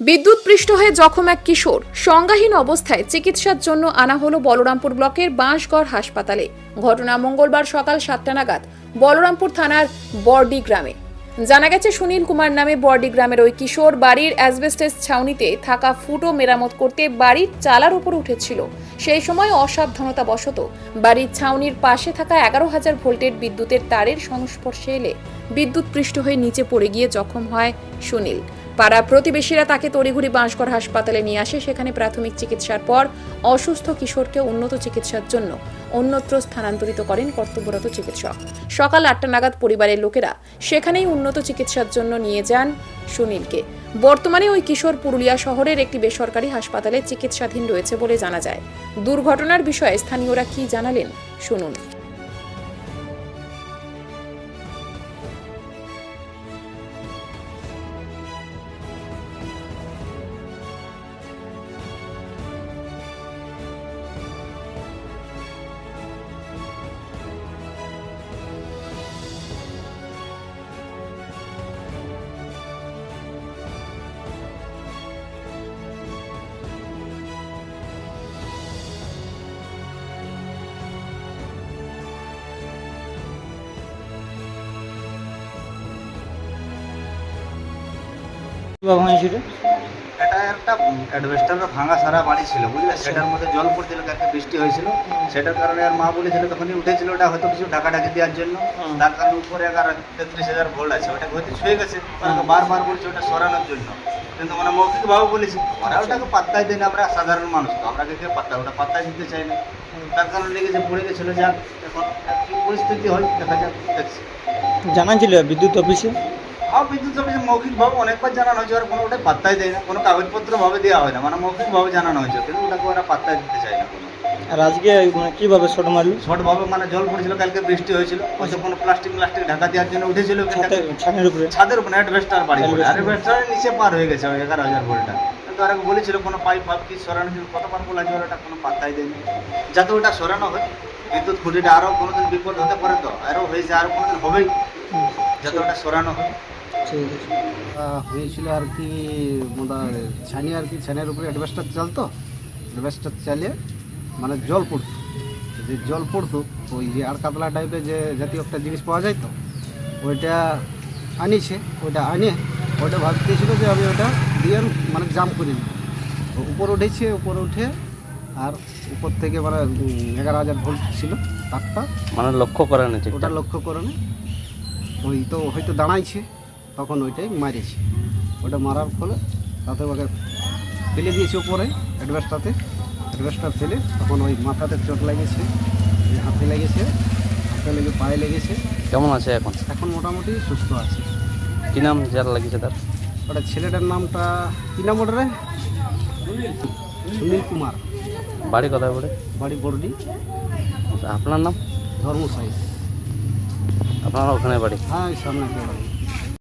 বিদ্যুৎ পৃষ্ঠ হয়ে জখম এক কিশোর। সংজ্ঞাহীন অবস্থায় চিকিৎসার জন্য আনা হলো বলরামপুর ব্লকের বাঁশগড় হাসপাতালে। ঘটনা মঙ্গলবার সকাল সাতটা নাগাদ বলরামপুর থানার বর্ডি গ্রামে। জানা গেছে, সুনীল কুমার নামে বর্ডি গ্রামের ওই কিশোর বাড়ির অ্যাসবেস্টেস ছাউনিতে থাকা ফুটো মেরামত করতে বাড়ির চালার উপর উঠেছিল। সেই সময় অসাবধানতা বশত বাড়ির ছাউনির পাশে থাকা এগারো হাজার ভোল্টের বিদ্যুতের তারের সংস্পর্শে এলে বিদ্যুৎ পৃষ্ঠ হয়ে নিচে পড়ে গিয়ে জখম হয় সুনীল। পাড়া প্রতিবেশীরা তাকে তড়িঘড়ি বাঁশগড় হাসপাতালে নিয়ে আসে। সেখানে প্রাথমিক চিকিৎসার পর অসুস্থ কিশোরকে উন্নত চিকিৎসার জন্য অন্যত্র স্থানান্তরিত করেন কর্তব্যরত চিকিৎসক। সকাল আটটা নাগাদ পরিবারের লোকেরা সেখানেই উন্নত চিকিৎসার জন্য নিয়ে যান সুনীলকে। বর্তমানে ওই কিশোর পুরুলিয়া শহরের একটি বেসরকারি হাসপাতালে চিকিৎসাধীন রয়েছে বলে জানা যায়। দুর্ঘটনার বিষয়ে স্থানীয়রা কি জানালেন শুনুন। কীভাবে এটা একটা অ্যাডভেস্টারের ভাঙা সারা বাড়ি ছিল বুঝলে? সেটার মধ্যে জল পড়ছিল বৃষ্টি হয়েছিল। সেটার কারণে আর মা বলেছিল তখনই উঠেছিল ওটা হয়তো কিছু ঢাকাঢাকি দেওয়ার জন্য। তার কারণে উপরে এগারো তেত্রিশ হাজার ভোল্ট আছে হয়তো ছুঁয়ে গেছে। বারবার বলছে ওটা সরানোর জন্য। কিন্তু মানে মৌখিকভাবে বলেছি ওরা ওটাকে পাত্তাই দেয় না আমরা সাধারণ মানুষ তো আমরা কে পাত্তা ওটা পাত্তাই দিতে চাই না। তার কারণে লেগেছে পড়ে গেছিল যাক এখন পরিস্থিতি হয় দেখা যাক জানা ছিল বিদ্যুৎ অফিসে? আর বিদ্যুৎ অফিসে মৌখিকভাবে অনেকবার জানানো হয়েছে ওরা কোনো ওটা পাত্তাই দেয় না কোনো কাগজপত্রভাবে দেওয়া হয় না মানে মৌখিকভাবে জানানো হয়েছে কিন্তু ওটাকে ওরা পাত্তাই দিতে চায় না কোনো। আর আজকে মানে কীভাবে শট মারল? শর্টভাবে মানে জল পড়েছিল কালকে বৃষ্টি হয়েছিল হয়তো কোনো প্লাস্টিক প্লাস্টিক ঢাকা দেওয়ার জন্য উঠেছিল ছাদের উপরে? ছাদের উপরে অ্যাডভেস্টার বাড়ি অ্যাডভেস্টারের নিচে পার হয়ে গেছে এগারো হাজার ভোল্টটা। আর বলেছিল কোনো পাইপ ফাইপ কি সরানো ছিল কতবার বলা যে ওটা কোনো পাত্তাই দেয়নি। যাতে ওটা সরানো হয় বিদ্যুৎ খুঁটিটা আরও কোনোদিন বিপদ হতে পারে তো আরও হয়েছে আরও কোনোদিন হবেই। যাতে ওটা সরানো হয়। হয়েছিল আর কি ছানি আর কি ছানের উপরে অ্যাডভেস্টার চালতো। অ্যাডভেস্টার চালিয়ে মানে জল পড়তো। যে জল পড়তো ওই যে আর কাতলা টাইপের যে জাতীয় একটা জিনিস পাওয়া যায় তো ওইটা আনিছে ওইটা আনে ওইটা ভাবতেছিল যে আমি ওটা দিয়ে মানে জাম করে নিই তো উপর উঠেছে উপর উঠে আর উপর থেকে মানে এগারো হাজার ভোল্ট ছিল তারটা। মানে লক্ষ্য করে না ওটা লক্ষ্য করে না ওই তো হয়তো দাঁড়াইছে। তখন ওইটাই মারিয়েছে। ওটা মারার ফলে তাতে ওকে ফেলে দিয়েছে উপরে অ্যাডভেস্টাতে অ্যাডভেস্টার ফেলে তখন ওই মাথাতে চোট লেগেছে হাতে লেগেছে হাতে লেগে পায়ে লেগেছে। কেমন আছে এখন? এখন মোটামুটি সুস্থ আছে। কি নাম যার লাগিয়েছে তার? ওটা ছেলেটার নামটা কী নাম ওটা সুনীল কুমার। বাড়ি কোথায় বলে বাড়ি বড়ডি। আচ্ছা, আপনার নাম? ধর্ম সাইজ আপনার ওখানে বাড়ি? হ্যাঁ সামনে বাড়ি।